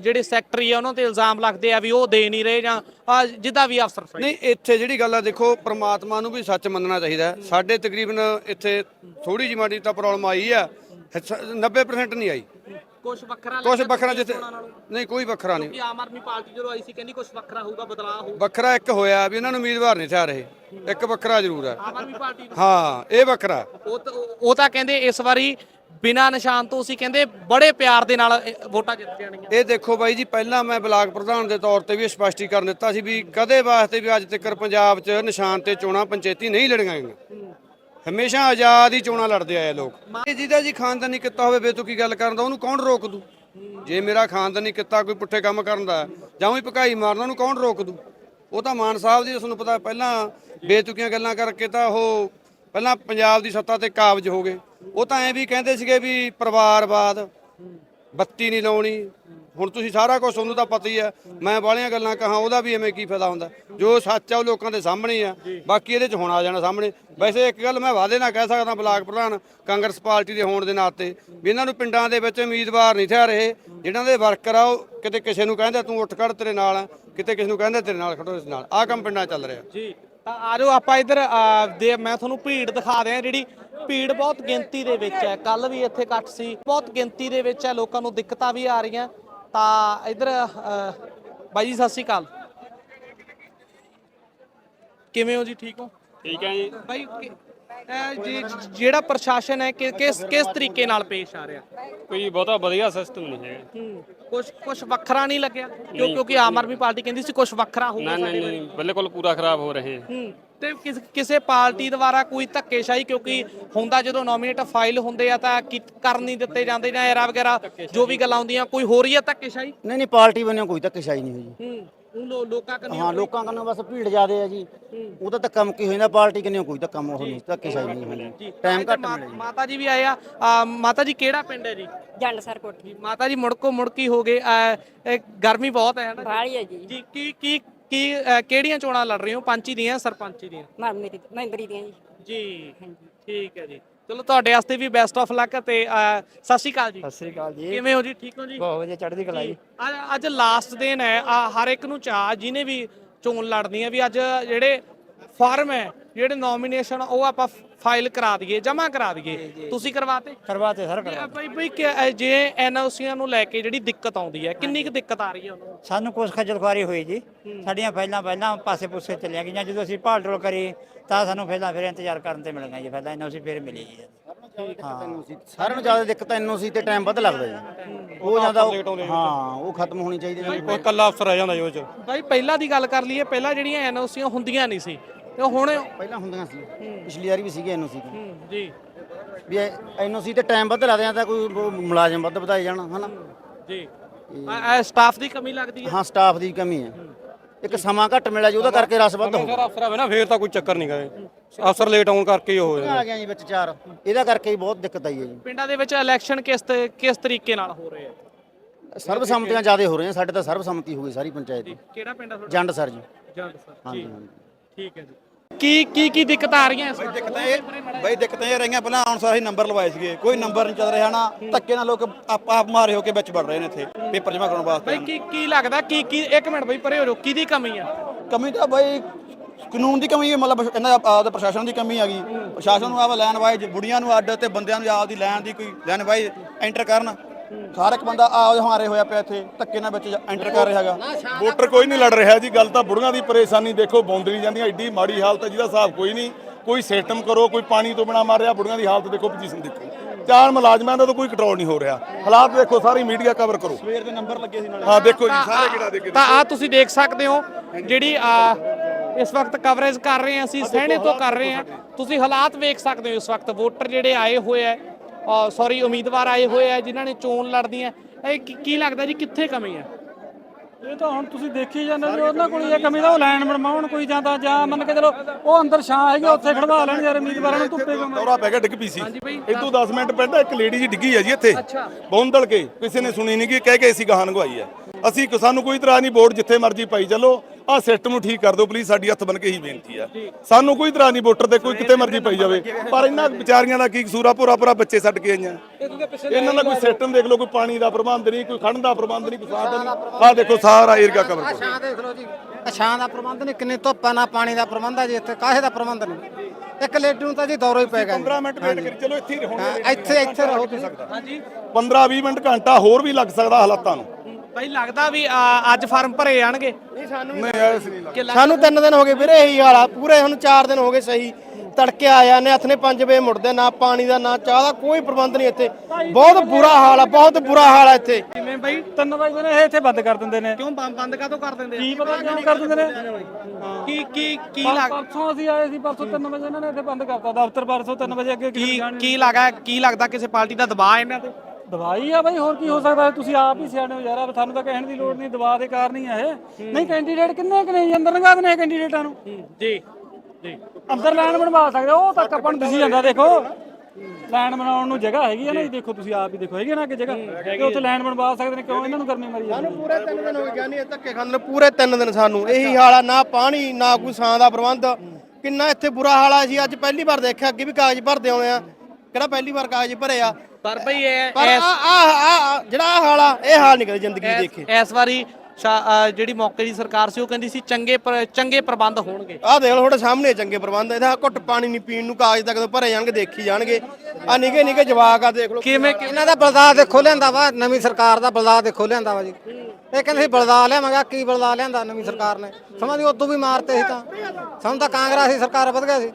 ਜਿਹੜੇ ਸੈਕਟਰੀ ਆ ਉਹਨਾਂ ਤੇ ਇਲਜ਼ਾਮ ਲੱਗਦੇ ਆ ਵੀ ਉਹ ਦੇ ਨਹੀਂ ਰਹੇ ਜਾਂ ਆ, ਜਿੱਦਾਂ ਵੀ ਅਫਸਰ। ਨਹੀਂ ਇੱਥੇ ਜਿਹੜੀ ਗੱਲ ਆ ਦੇਖੋ ਪ੍ਰਮਾਤਮਾ ਨੂੰ ਵੀ ਸੱਚ ਮੰਨਣਾ ਚਾਹੀਦਾ ਹੈ। ਸਾਡੇ ਤਕਰੀਬਨ ਇੱਥੇ ਥੋੜੀ ਜਿਹੀ ਮਾੜੀ ਤਾਂ ਪ੍ਰੋਬਲਮ ਆਈ ਆ 90% ਨਹੀਂ ਆਈ ਕੁਝ ਵੱਖਰਾ ਕੁਝ ਵੱਖਰਾ ਜਿੱਥੇ? ਨਹੀਂ ਕੋਈ ਵੱਖਰਾ ਨਹੀਂ। ਕਿ ਆਮ ਆਦਮੀ ਪਾਰਟੀ ਜਦੋਂ ਆਈ ਸੀ ਕਹਿੰਦੀ ਕੁਝ ਵੱਖਰਾ ਹੋਊਗਾ ਬਦਲਾਅ ਹੋਊਗਾ। ਵੱਖਰਾ ਇੱਕ ਹੋਇਆ ਵੀ ਇਹਨਾਂ ਨੂੰ ਉਮੀਦਵਾਰ ਨਹੀਂ ਥਿਆ ਰਹੇ। ਇੱਕ ਵੱਖਰਾ ਜ਼ਰੂਰ ਹੈ। ਆਮ ਆਦਮੀ ਪਾਰਟੀ। ਹਾਂ ਇਹ ਵੱਖਰਾ। ਉਹ ਤਾਂ- ਉਹ ਤਾਂ ਕਹਿੰਦੇ ਇਸ ਵਾਰੀ ਬਿਨਾਂ ਨਿਸ਼ਾਨ ਤੋਂ ਅਸੀਂ ਕਹਿੰਦੇ ਬੜੇ ਪਿਆਰ ਦੇ ਨਾਲ ਇਹ ਵੋਟਾਂ ਜਿੱਤ ਜਾਣੀਆਂ ਇਹ ਦੇਖੋ ਬਾਈ ਜੀ ਪਹਿਲਾਂ ਮੈਂ ਬਲਾਕ ਪ੍ਰਧਾਨ ਦੇ ਤੌਰ ਤੇ ਵੀ ਇਹ ਸਪਸ਼ਟੀਕਰਨ ਦਿੱਤਾ ਸੀ ਵੀ ਕਦੇ ਵਾਸਤੇ ਵੀ ਅੱਜ ਤੱਕ ਪੰਜਾਬ 'ਚ ਨਿਸ਼ਾਨ ਤੇ ਚੋਣਾਂ ਪੰਚਾਇਤੀ ਨਹੀਂ ਲੜੀਆਂ ਗਈਆਂ। ਹਮੇਸ਼ਾ ਆਜ਼ਾਦ ਹੀ ਚੋਣਾਂ ਲੜਦੇ ਆਏ ਲੋਕ। ਜਿਹਦਾ ਜੀ ਖਾਨਦਾਨੀ ਕਿੱਤਾ ਹੋਵੇ ਬੇਤੁਕੀ ਗੱਲ ਕਰਨ ਦਾ? ਉਹਨੂੰ ਕੌਣ ਰੋਕ ਦੂ? ਜੇ ਮੇਰਾ ਖਾਨਦਾਨੀ ਕਿੱਤਾ ਕੋਈ ਪੁੱਠੇ ਕੰਮ ਕਰਨ ਦਾ ਜਾਂ ਉਹੀ ਭਕਾਈ ਮਾਰਨਾ ਉਹਨੂੰ ਕੌਣ ਰੋਕ ਦੂ? ਉਹ ਤਾਂ ਮਾਨ ਸਾਹਿਬ ਦੀ ਤੁਹਾਨੂੰ ਪਤਾ ਪਹਿਲਾਂ ਬੇਤੁਕੀਆਂ ਗੱਲਾਂ ਕਰਕੇ ਤਾਂ ਉਹ ਪਹਿਲਾਂ ਪੰਜਾਬ ਦੀ ਸੱਤਾ ਤੇ ਕਾਬਜ ਹੋ ਗਏ। ਉਹ ਤਾਂ ਐ ਵੀ ਕਹਿੰਦੇ ਸੀਗੇ ਵੀ ਪਰਿਵਾਰਵਾਦ, ਬੱਤੀ ਨਹੀਂ ਲਾਉਣੀ ਹੁਣ ਤੁਸੀਂ ਸਾਰਾ ਕੁਝ ਤੁਹਾਨੂੰ ਤਾਂ ਪਤਾ ਹੀ ਆ ਮੈਂ ਬਾਹਲੀਆਂ ਗੱਲਾਂ ਕਹਾਂ ਉਹਦਾ ਵੀ ਐਵੇਂ ਕੀ ਫਾਇਦਾ ਹੁੰਦਾ? ਜੋ ਸੱਚ ਆ ਉਹ ਲੋਕਾਂ ਦੇ ਸਾਹਮਣੇ ਹੀ ਆ। ਬਾਕੀ ਇਹਦੇ ਚ ਹੁਣ ਆ ਜਾਣਾ ਸਾਹਮਣੇ। ਵੈਸੇ ਇੱਕ ਗੱਲ ਮੈਂ ਵਾਅਦੇ ਨਾਲ ਕਹਿ ਸਕਦਾ ਬਲਾਕ ਪ੍ਰਧਾਨ ਕਾਂਗਰਸ ਪਾਰਟੀ ਦੇ ਹੋਣ ਦੇ ਨਾਤੇ ਵੀ ਇਹਨਾਂ ਨੂੰ ਪਿੰਡਾਂ ਦੇ ਵਿੱਚ ਉਮੀਦਵਾਰ ਨਹੀਂ ਥਿਆ ਰਹੇ ਜਿਹਨਾਂ ਦੇ ਵਰਕਰ ਆ ਉਹ ਕਿਤੇ ਕਿਸੇ ਨੂੰ ਕਹਿੰਦਾ ਤੂੰ ਉੱਠ ਖੜ ਤੇਰੇ ਨਾਲ ਕਿਤੇ ਕਿਸੇ ਨੂੰ ਕਹਿੰਦਾ ਤੇਰੇ ਨਾਲ ਖੜੋ ਇਸ ਨਾਲ। ਆਹ ਕੰਮ ਪਿੰਡਾਂ ਚੱਲ ਰਿਹਾ। ਜੀ। ਤਾਂ ਆ ਜਾਓ ਆਪਾਂ ਇੱਧਰ ਦੇ ਮੈਂ ਤੁਹਾਨੂੰ ਭੀੜ ਦਿਖਾ ਦਿਆਂ ਜਿਹੜੀ ਭੀੜ ਬਹੁਤ ਗਿਣਤੀ ਦੇ ਵਿੱਚ ਹੈ। ਕੱਲ ਵੀ ਇੱਥੇ ਇਕੱਠ ਸੀ। ਬਹੁਤ ਗਿਣਤੀ ਦੇ ਵਿੱਚ ਹੈ ਲੋਕਾਂ ਨੂੰ ਦਿੱਕਤਾਂ ਵੀ ਆ ਰਹੀਆਂ। ਤਾਂ ਇੱਧਰ ਬਾਈ ਜੀ ਸਤਿ ਸ਼੍ਰੀ ਅਕਾਲ। ਕਿਵੇਂ ਹੋ ਜੀ? ਠੀਕ ਹੋ? ਠੀਕ ਹੈ ਜੀ। ਬਾਈ ਕਿ- ਜਿਹੜਾ ਪ੍ਰਸ਼ਾਸਨ ਹੈ ਕਿ- ਕਿਸ ਕਿਸ ਤਰੀਕੇ ਨਾਲ ਪੇਸ਼ ਆ ਰਿਹਾ? ਕੋਈ ਬਹੁਤਾ ਵਧੀਆ ਸਿਸਟਮ ਨਹੀਂ ਹੈਗਾ। ਕੁਝ ਕੁਝ ਵੱਖਰਾ ਨਹੀਂ ਲੱਗਿਆ? ਕਿਉਂ ਕਿਉਂਕਿ ਆਮ ਆਦਮੀ ਪਾਰਟੀ ਕਹਿੰਦੀ ਸੀ ਕੁਝ ਵੱਖਰਾ ਹੋਊਗਾ ਨਾ ਨਹੀਂ ਨਹੀਂ ਬਿਲਕੁਲ ਪੂਰਾ ਖਰਾਬ ਹੋ ਰਹੇ ਹੈ ਹੂੰ ਤੇ ਕਿਸ- ਕਿਸੇ ਪਾਰਟੀ ਦੁਆਰਾ ਕੋਈ ਧੱਕੇਸ਼ਾਹੀ ਕਿਉਂਕਿ ਹੁੰਦਾ ਜਦੋਂ ਨੋਮੀਨੇਟ ਫਾਈਲ ਹੁੰਦੇ ਆ ਤਾਂ ਕੀ- ਕਰਨ ਨਹੀਂ ਦਿੱਤੇ ਜਾਂਦੇ ਜਾਂ ਐਰਾ ਵਗੈਰਾ ਜੋ ਵੀ ਗੱਲਾਂ ਆਉਂਦੀਆਂ ਕੋਈ ਹੋ ਰਹੀ ਹੈ ਧੱਕੇਸ਼ਾਹੀ? ਨਹੀਂ ਨਹੀਂ ਪਾਰਟੀ ਵੱਲੋਂ ਕੋਈ ਧੱਕੇਸ਼ਾਹੀ ਨਹੀਂ ਹੋਈ। ਹੂੰ। ਉਹ ਲੋ- ਲੋਕਾਂ ਕੰਨੀ ਹਾਂ ਲੋਕਾਂ ਕੰਨੋਂ ਬਸ ਭੀੜ ਜ਼ਿਆਦੇ ਆ ਜੀ। ਉਹ ਤਾਂ ਧੱਕਾ ਮੁੱਕੀ ਹੋ ਜਾਂਦਾ ਪਾਰਟੀ ਕੰਨੋਂ ਕੋਈ ਧੱਕਾ ਮੁੱਕ ਨਹੀਂ ਧੱਕੇਸ਼ਾਹੀ ਨਹੀਂ ਹੋਈ ਟਾਈਮ ਘੱਟ ਮਾ- ਮਿਲਿਆ ਜੀ ਮਾਤਾ ਜੀ ਵੀ ਆਏ ਆ। ਆ, ਮਾਤਾ ਜੀ ਕਿਹੜਾ ਪਿੰਡ ਹੈ ਜੀ? ਜੰਡ ਸਰ ਕੋਠੀ। ਮਾਤਾ ਜੀ ਮੁੜਕੋ ਮੁੜਕੀ ਹੋ ਗਏ? ਆ, ਇਹ ਗਰਮੀ ਬਹੁਤ ਹੈ ਨਾ ਬਾਹਲੀ ਹੈ ਜੀ। ਜੀ ਕੀ ਕੀ ਕੀ ਅ, ਕਿਹੜੀਆਂ ਚੋਣਾਂ ਲੜ ਰਹੇ ਹੋ? ਪੰਚੀ ਦੀਆਂ ਸਰਪੰਚੀ ਦੀਆਂ? ਮਰ ਮੇਰੀ ਮੈਂਬਰੀ ਦੀਆਂ ਜੀ। ਜੀ ਠੀਕ ਹੈ ਜੀ। ਚਲੋ ਤੁਹਾਡੇ ਵਾਸਤੇ ਵੀ ਬੈਸਟ ਆਫ ਲੱਕ ਤੇ ਸਤਿ ਸ਼੍ਰੀ ਅਕਾਲ ਜੀ। ਸਤਿ ਸ੍ਰੀ ਅਕਾਲ ਜੀ। ਕਿਵੇਂ ਹੋ ਜੀ? ਠੀਕ ਹੋ ਜੀ? ਬਹੁਤ ਵਧੀਆ ਚੜ੍ਹਦੀ ਕਲਾ ਜੀ। ਅੱਜ ਅੱਜ ਲਾਸਟ ਦਿਨ ਹੈ ਆ ਹਰ ਇੱਕ ਨੂੰ ਚਾਹ ਜਿਹਨੇ ਵੀ ਚੋਣ ਲੜਨੀ ਹੈ ਵੀ ਅੱਜ ਜਿਹੜੇ ਫਾਰਮ ਹੈ ਜਿਹੜੇ ਨੋਮੀਨੇਸ਼ਨ ਉਹ ਆਪਾਂ ਫਾਈਲ ਕਰਾ ਦਈਏ ਜਮ੍ਹਾਂ ਕਰਾ ਦਈਏ। ਤੁਸੀਂ ਕਰਵਾਤੇ? ਕਰਵਾਤੇ ਸਰ ਇਹ ਬਈ ਬਈ ਕਿ- ਜੇ ਐਨਓਸੀਆਂ ਨੂੰ ਲੈ ਕੇ ਜਿਹੜੀ ਦਿੱਕਤ ਆਉਂਦੀ ਹੈ ਕਿੰਨੀ ਕੁ ਦਿੱਕਤ ਆ ਰਹੀ ਹੈ ਉਹਨਾਂ? ਨੂੰ ਸਾਨੂੰ ਕੁਛ ਖੱਜਲ ਖੁਆਰੀ ਹੋਈ ਜੀ। ਸਾਡੀਆਂ ਫਾਈਲਾਂ ਪਹਿਲਾਂ ਪਾਸੇ ਪੁੱਸੇ ਚਲੀਆਂ ਗਈਆਂ ਜਦੋਂ ਅਸੀਂ ਭਾਲ ਟੋਲ ਕਰੀ ਤਾਂ ਸਾਨੂੰ ਫਾਈਲਾਂ ਫਿਰ ਇੰਤਜ਼ਾਰ ਕਰਨ ਤੇ ਮਿਲੀਆਂ ਜੀ ਫਾਈਲਾਂ ਅਸੀਂ ਫਿਰ ਮਿਲੀ ਜੀ। ਸਾਰਿਆਂ ਨੂੰ ਜ਼ਿਆਦਾ ਦਿੱਕਤ ਐਨਓਸੀ ਤੇ ਟਾਈਮ ਵੱਧ ਲੱਗਦਾ ਜੀ। ਉਹ ਜਾਂਦਾ ਹਾਂ ਉਹ ਖਤਮ ਹੋਣੀ ਚਾਹੀਦੀ ਹੈ ਕੋਈ ਕੱਲਾ ਅਫਸਰ ਆ ਜਾਂਦਾ ਜੀ ਉਹ ਚ। ਬਾਈ ਪਹਿਲਾਂ ਦੀ ਗੱਲ ਕਰ ਲਈਏ ਪਹਿਲਾਂ ਜਿਹੜੀਆਂ ਐਨਓਸੀਆਂ ਹੁੰਦੀਆਂ ਨਹੀਂ ਸੀ ਤੇ ਹੁਣ ਪਹਿਲਾਂ ਹੁੰਦੀਆਂ ਸੀ। ਪਿਛਲੀ ਵਾਰੀ ਵੀ ਸੀਗੇ ਐਨਓਸੀ ਤੇ ਜੀ। ਵੀ ਐਨਓਸੀ ਤੇ ਟਾਈਮ ਵੱਧ ਲੱਗਦਾ ਤਾਂ ਕੋਈ ਉਹ ਮੁਲਾਜ਼ਮ ਵੱਧ ਵਧਾਏ ਜਾਣ ਹਨਾ? ਜੀ। ਸਟਾਫ ਦੀ ਕਮੀ ਲੱਗਦੀ ਹੈ? ਹਾਂ ਸਟਾਫ ਦੀ ਕਮੀ ਹੈ। ਇੱਕ ਸਮਾਂ ਘੱਟ ਮਿਲਿਆ ਜੀ ਉਹਦਾ ਕਰਕੇ ਰਸ ਵੱਧ ਹੋ ਗਿਆ ਸਰ ਅਫਸਰ ਆਵੇ ਨਾ ਫੇਰ ਤਾਂ ਕੋਈ ਚੱਕਰ ਨਹੀਂ ਗਏ ਅਫਸਰ ਲੇਟ ਆਉਣ ਕਰਕੇ ਹੀ ਹੋ ਜਾਂਦਾ ਆ ਗਿਆ ਜੀ ਵਿੱਚ ਚਾਰ। ਇਹਦਾ ਕਰਕੇ ਹੀ ਬਹੁਤ ਦਿੱਕਤ ਆਈ ਹੈ ਜੀ। ਪਿੰਡਾਂ ਦੇ ਵਿੱਚ ਇਲੈਕਸ਼ਨ ਕਿਸ ਤੇ- ਕਿਸ ਤਰੀਕੇ ਨਾਲ ਹੋ ਰਹੇ ਆ? ਸਰਬਸੰਮਤੀਆਂ ਜ਼ਿਆਦਾ ਹੋ ਰਹੀਆਂ ਸਾਡੇ ਤਾਂ ਸਰਬਸੰਮਤੀ ਹੋ ਗਈ ਸਾਰੀ ਪੰਚਾਇਤ ਦੀ। ਕਿਹੜਾ ਪਿੰਡ ਆ ਤੁਹਾਡਾ? ਜੰਡ ਸਰ ਜੀ। ਜੰਡ ਸਰ ਹਾਂਜੀ ਹਾਂਜੀ। ਠੀਕ ਹੈ ਜੀ। ਕੀ ਕੀ ਕੀ ਦਿੱਕਤ ਆ ਰਹੀਆਂ ਇਸ ਵਕਤ? ਦਿੱਕਤਾਂ ਇਹ ਬਈ ਦਿੱਕਤਾਂ ਇਹ ਰਹੀਆਂ ਪਹਿਲਾਂ ਆਉਣ ਸਾਰ ਹੀ ਨੰਬਰ ਲਵਾਏ ਸੀਗੇ। ਕੋਈ ਨੰਬਰ ਨਹੀਂ ਚੱਲ ਰਿਹਾ ਨਾ। ਧੱਕੇ ਨਾਲ ਲੋਕ ਆਪ ਆਪ ਮਾਰੇ ਹੋ ਕੇ ਵਿੱਚ ਵੜ ਰਹੇ ਨੇ ਇੱਥੇ। ਪੇਪਰ ਜਮ੍ਹਾਂ ਕਰਾਉਣ ਵਾਸਤੇ। ਬਈ ਕੀ ਕੀ ਲੱਗਦਾ? ਕੀ ਕੀ ਇੱਕ ਮਿੰਟ ਬਈ ਪਰੇ ਹੋ ਜਾਓ। ਕਿਹਦੀ ਕਮੀ ਆ? ਕਮੀ ਤਾਂ ਬਈ ਕਾਨੂੰਨ ਦੀ ਕਮੀ ਹੈ ਮਤਲਬ ਇਹਨਾਂ ਦਾ ਆਪਦਾ ਪ੍ਰਸ਼ਾਸਨ ਦੀ ਕਮੀ ਹੈਗੀ। ਪ੍ਰਸ਼ਾਸਨ ਨੂੰ ਆਪ ਲਾਈਨ ਵਾਈਜ਼ ਬੁੜੀਆਂ ਨੂੰ ਅੱਡ ਤੇ ਬੰਦਿਆਂ ਨੂੰ ਆਪਦੀ ਲਾਈਨ ਦੀ ਕੋਈ ਲਾਈਨ ਵਾਈਜ਼ ਐਂਟਰ ਕਰਨ। ਹਰ ਇੱਕ ਬੰਦਾ ਆ ਹਾਰੇ ਹੋਇਆ ਪਿਆ ਇੱਥੇ ਧੱਕੇ ਨਾਲ ਵਿੱਚ ਐਂਟਰ ਕਰ ਰਿਹਾ ਹੈਗਾ। ਵੋਟਰ ਕੋਈ ਨਹੀਂ ਲੜ ਰਿਹਾ ਜੀ ਗੱਲ ਤਾਂ ਬੁੜੀਆਂ ਦੀ ਪਰੇਸ਼ਾਨੀ ਦੇਖੋ ਬੌਂਦਰੀ ਜਾਂਦੀਆਂ ਐਡੀ ਮਾੜੀ ਹਾਲਤ ਹੈ ਜਿਹਦਾ ਹਿਸਾਬ ਕੋਈ ਨਹੀਂ। ਕੋਈ ਸਿਸਟਮ ਕਰੋ ਕੋਈ ਪਾਣੀ ਤੋਂ ਬਿਨਾ ਮਰ ਰਿਹਾ ਬੁੜੀਆਂ ਦੀ ਹਾਲਤ ਦੇਖੋ ਪੋਜੀਸ਼ਨ ਦੇਖੋ। ਚਾਰ ਮੁਲਾਜ਼ਮਾਂ ਦਾ ਤਾਂ ਕੋਈ ਕੰਟਰੋਲ ਨਹੀਂ ਹੋ ਰਿਹਾ। ਹਾਲਾਤ ਦੇਖੋ ਸਾਰੀ ਮੀਡੀਆ ਕਵਰ ਕਰੋ। ਸਵੇਰ ਦੇ ਨੰਬਰ ਲੱਗੇ ਸੀ ਨਾਲੇ। ਹਾਂ ਦੇਖੋ ਜੀ ਸਾਰੇ ਕਿਹੜਾ ਦੇ ਕੇ ਤਾਂ ਆ ਤੁਸੀਂ ਦੇਖ ਸਕਦੇ ਹੋ ਜਿਹੜੀ ਆ ਇਸ ਵਕਤ ਕਵਰੇਜ ਕਰ ਰਹੇ ਹਾਂ ਅਸੀਂ ਸਹਿਣੇ ਤੋਂ ਕਰ ਰਹੇ ਹਾਂ। ਤੁਸੀਂ ਹਾਲਾਤ ਵੇਖ ਸਕਦੇ ਹੋ ਇਸ ਵਕਤ ਵੋਟਰ ਜਿਹੜੇ ਆਏ ਹੋਏ ਆ ਸੌਰੀ ਉਮੀਦਵਾਰ ਆਏ ਹੋਏ ਆ ਜਿਨ੍ਹਾਂ ਨੇ ਚੋਣ ਲੜਦੀਆਂ ਇਹ ਕੀ- ਕੀ ਲੱਗਦਾ ਜੀ ਕਿੱਥੇ ਕਮੀ ਹੈ? ਇਹ ਤਾਂ ਹੁਣ ਤੁਸੀਂ ਦੇਖੀ ਜਾਂਦੇ ਜੀ ਉਹਨਾਂ ਕੋਲ ਇਹ ਕਮੀ ਦਾ ਉਹ ਲਾਈਨ ਬਣਵਾਉਣ ਕੋਈ ਜਾਂਦਾ ਜਾਂ ਮੰਨ ਕੇ ਚਲੋ ਉਹ ਅੰਦਰ ਛਾਂ ਹੈਗੀ ਉੱਥੇ ਖੜਵਾ ਲੈਣ ਯਾਰ ਉਮੀਦਵਾਰਾਂ ਨੂੰ ਧੁੱਪੇ ਕਿਉਂ ਦੌਰਾ ਪੈ ਗਿਆ ਡਿੱਗ ਪਈ ਸੀ। ਇਦੋਂ 10 ਮਿੰਟ ਪਹਿਲਾਂ ਇੱਕ ਲੇਡੀ ਜੀ ਡਿੱਗੀ ਹੈ ਜੀ ਇੱਥੇ। ਬੌਂਦਲ ਕੇ ਕਿਸੇ ਨੇ ਸੁਣੀ ਨਹੀਂ ਕਿ ਕਹਿ ਕੇ ਅਸੀਂ ਗਾਹਾਂ ਗਵਾਈ ਹੈ ਅਸੀਂ ਸਾਨੂੰ ਕੋਈ ਤਰ੍ਹਾਂ ਨਹੀਂ ਵੋਟ ਜਿੱਥੇ ਮਰਜ਼ੀ ਪਾਈ ਚੱਲੋ। ਆਹ ਸਿਸਟਮ ਨੂੰ ਠੀਕ ਕਰ ਦਿਓ ਪਲੀਜ਼ ਸਾਡੀ ਹੱਥ ਬਨ ਕੇ ਹੀ ਬੇਨਤੀ ਹੈ ਸਾਨੂੰ ਕੋਈ ਤਰ੍ਹਾਂ ਨਹੀਂ ਵੋਟਰ ਤੇ ਕੋਈ ਕਿਤੇ ਮਰਜ਼ੀ ਪਾਈ ਜਾਵੇ। ਪਰ ਇਹਨਾਂ ਵਿਚਾਰੀਆਂ ਦਾ ਕੀ ਕਸੂਰ ਆ? ਭੋਰਾ ਭੋਰਾ ਬੱਚੇ ਛੱਡ ਕੇ ਆਈਆਂ। ਇਹਨਾਂ ਦਾ ਕੋਈ ਸਿਸਟਮ ਦੇਖ ਲਓ ਕੋਈ ਪਾਣੀ ਦਾ ਪ੍ਰਬੰਧ ਨਹੀਂ ਕੋਈ ਖੜਨ ਦਾ ਪ੍ਰਬੰਧ ਨਹੀਂ ਕੋਈ ਸਾਧਨ ਨਹੀਂ। ਆਹ ਦੇਖੋ ਸਾਰਾ ਏਰੀਆ ਕਵਰ ਕਰੋ। ਛਾਂ ਦੇਖ ਲਓ ਜੀ। ਦਾ ਪ੍ਰਬੰਧ ਨਹੀਂ ਕਿੰਨੇ ਧੁੱਪਾਂ ਨਾ ਪਾਣੀ ਦਾ ਪ੍ਰਬੰਧ ਆ ਜੀ ਇੱਥੇ। ਕਾਹੇ ਦਾ ਪ੍ਰਬੰਧ ਨਹੀਂ? ਇੱਕ ਲੇਡੀ ਨੂੰ ਤਾਂ ਜੀ ਦੌਰਾ ਹੀ ਪੈ ਗਿਆ 15 ਮਿੰਟ ਵੇਟ ਕਰੀ ਚਲੋ ਇੱਥੇ ਹੀ ਰਹੋ। ਇੱਥੇ ਇੱਥੇ ਰਹੋ ਤੁਸੀਂ। ਹਾਂਜੀ। 15 20 ਮਿੰਟ ਘੰਟਾ ਹੋਰ ਵੀ ਲੱਗ ਸਕਦਾ ਹਾਲਾਤਾਂ ਨੂੰ। ਬਈ ਲੱਗਦਾ ਵੀ ਅੱਜ ਫਾਰਮ ਭਰੇ ਜਾਣਗੇ? ਸਾਨੂੰ ਤਿੰਨ ਦਿਨ ਹੋ ਗਏ ਵੀਰੇ ਇਹੀ ਹਾਲ ਆ। ਪੂਰੇ ਹੁਣ 4 ਦਿਨ ਹੋ ਗਏ ਸਹੀ। ਤੜਕੇ ਆ ਜਾਂਦੇ ਹੱਥ ਨੇ 5 ਵਜੇ ਮੁੜਦੇ ਨਾ ਪਾਣੀ ਦਾ ਨਾ ਚਾਹ ਦਾ ਕੋਈ ਪ੍ਰਬੰਧ ਨਹੀਂ ਇੱਥੇ। ਬਹੁਤ ਬੁਰਾ ਹਾਲ ਆ ਬਹੁਤ ਬੁਰਾ ਹਾਲ ਆ ਇੱਥੇ। ਕਿਵੇਂ ਬਈ? ਤਿੰਨ ਵਜੇ ਨੇ ਇਹ ਇੱਥੇ ਬੰਦ ਕਰ ਦਿੰਦੇ ਨੇ। ਕਿਉਂ ਬੰਦ ਬੰਦ ਕਾਤੋਂ ਕਰ ਦਿੰਦੇ ਕੀ ਪਤਾ ਕਿਉਂ ਕਰ ਦਿੰਦੇ ਨੇ? ਕੀ ਕੀ ਕੀ ਲੱਗ ਪਰਸੋਂ ਅਸੀਂ ਆਏ ਸੀ ਪਰਸੋਂ 3 ਵਜੇ ਇਹਨਾਂ ਨੇ ਇੱਥੇ ਬੰਦ ਕਰਤਾ। ਦਫ਼ਤਰ ਪਰਸੋਂ 3 ਵਜੇ ਅੱਗੇ ਕੀ ਕੀ ਲੱਗਾ ਕੀ ਲੱਗਦਾ ਕਿਸੇ ਪਾਰਟੀ ਦਾ ਦਬਾਅ ਇਹਨਾਂ ਤੇ? ਦਵਾਈ ਆ ਬਾਈ ਹੋਰ ਕੀ ਹੋ ਸਕਦਾ ਤੁਸੀਂ ਆਪ ਹੀ ਸਿਆਣੇ ਹੋ ਯਾਰ ਆਪ ਤੁਹਾਨੂੰ ਤਾਂ ਕਹਿਣ ਦੀ ਲੋੜ ਨਹੀਂ ਦਵਾ ਦੇ ਕਾਰਨ ਹੀ ਆ ਇਹ। ਨਹੀਂ ਕੈਂਡੀਡੇਟ ਕਿੰਨੇ ਕਿ ਨਹੀਂ ਅੰਦਰ ਲੰਘਾ ਦੇਣੇ ਕੈਂਡੀਡੇਟਾਂ ਨੂੰ। ਜੀ ਜੀ। ਅੰਦਰ ਲਾਈਨ ਬਣਵਾ ਸਕਦੇ ਉਹ ਤੱਕ ਆਪਾਂ ਨੂੰ ਦਿਸੀ ਜਾਂਦਾ ਦੇਖੋ। ਲਾਈਨ ਬਣਾਉਣ ਨੂੰ ਜਗ੍ਹਾ ਹੈਗੀ ਆ ਨਾ ਜੀ ਦੇਖੋ ਤੁਸੀਂ ਆਪ ਹੀ ਦੇਖੋ ਹੈਗੀ ਆ ਨਾ ਕਿ ਜਗ੍ਹਾ? ਤੇ ਉੱਥੇ ਲਾਈਨ ਬਣਵਾ ਸਕਦੇ ਨੇ ਕਿਉਂ ਇਹਨਾਂ ਨੂੰ ਕਰਨੀ ਮਾਰੀ ਜਾਂਦੀ ਪੂਰੇ 3 ਦਿਨ ਹੋ ਗਏ ਗਿਆਨੀ ਇਹ ਧੱਕੇ ਖਾਂਦੇ ਨੂੰ ਪੂਰੇ 3 ਦਿਨ ਸਾਨੂੰ। ਇਹੀ ਹਾਲ ਆ ਨਾ ਪਾਣੀ ਨਾ ਕੋਈ ਛਾਂ ਦਾ ਪ੍ਰਬੰਧ। ਕਿੰਨਾ ਇੱਥੇ ਬੁਰਾ ਹਾਲ ਆ ਜੀ ਅੱਜ ਪਹਿਲੀ ਵਾਰ ਦੇਖਿਆ ਅੱਗੇ ਵੀ ਕਾਗਜ਼ ਭਰਦੇ ਆਉਂਦੇ ਆ। ਕਿਹੜਾ ਪਹਿਲੀ ਵਾਰ ਕਾਗਜ਼ ਭਰੇ ਆ? ਪਰ ਬਈ ਇਹ ਪਰ ਆ ਆ ਜਿਹੜਾ ਆਹ ਹਾਲ ਆ ਇਹ ਹਾਲ ਨਹੀਂ ਕਦੇ ਜ਼ਿੰਦਗੀ ਦੇਖੇ। ਇਸ ਵਾਰੀ ਸ਼ਾ- ਅ, ਜਿਹੜੀ ਮੌਕੇ ਦੀ ਸਰਕਾਰ ਸੀ ਉਹ ਕਹਿੰਦੀ ਸੀ ਚੰਗੇ ਪਰ- ਚੰਗੇ ਪ੍ਰਬੰਧ ਹੋਣਗੇ। ਆਹ ਦੇਖ ਲਓ ਤੁਹਾਡੇ ਸਾਹਮਣੇ ਚੰਗੇ ਪ੍ਰਬੰਧ ਇਹਦਾ ਘੁੱਟ ਪਾਣੀ ਨਹੀਂ ਪੀਣ ਨੂੰ ਕਾਗਜ਼ ਤੱਕ ਤੋਂ ਭਰੇ ਜਾਣਗੇ ਦੇਖੀ ਜਾਣਗੇ। ਆ ਨਿੱਕੇ ਨਿੱਕੇ ਜਵਾਕ ਆ ਦੇਖ ਲਓ। ਕਿਵੇਂ ਇਹਨਾਂ ਦਾ ਬਲਦਾ ਦੇਖੋ ਲਿਆਂਦਾ ਵਾ ਨਵੀਂ ਸਰਕਾਰ ਦਾ ਬਲਦਾ ਦੇਖੋ ਲਿਆਂਦਾ ਵਾ ਜੀ। ਇਹ ਕਹਿੰਦੇ ਸੀ ਬਲਦਾ ਲਿਆਵਾਂਗਾ ਕੀ ਬਲਦਾ ਲਿਆਂਦਾ ਨਵੀਂ ਸਰਕਾਰ ਨੇ? ਸਮਾਂ ਦੀ ਉਦੋਂ ਵੀ ਮਾਰਤੇ ਸੀ ਤਾਂ। ਸਾਨੂੰ ਤਾਂ ਕਾਂਗਰਸੀ ਸਰਕਾਰ ਵਧ ਗਿਆ ਸੀ।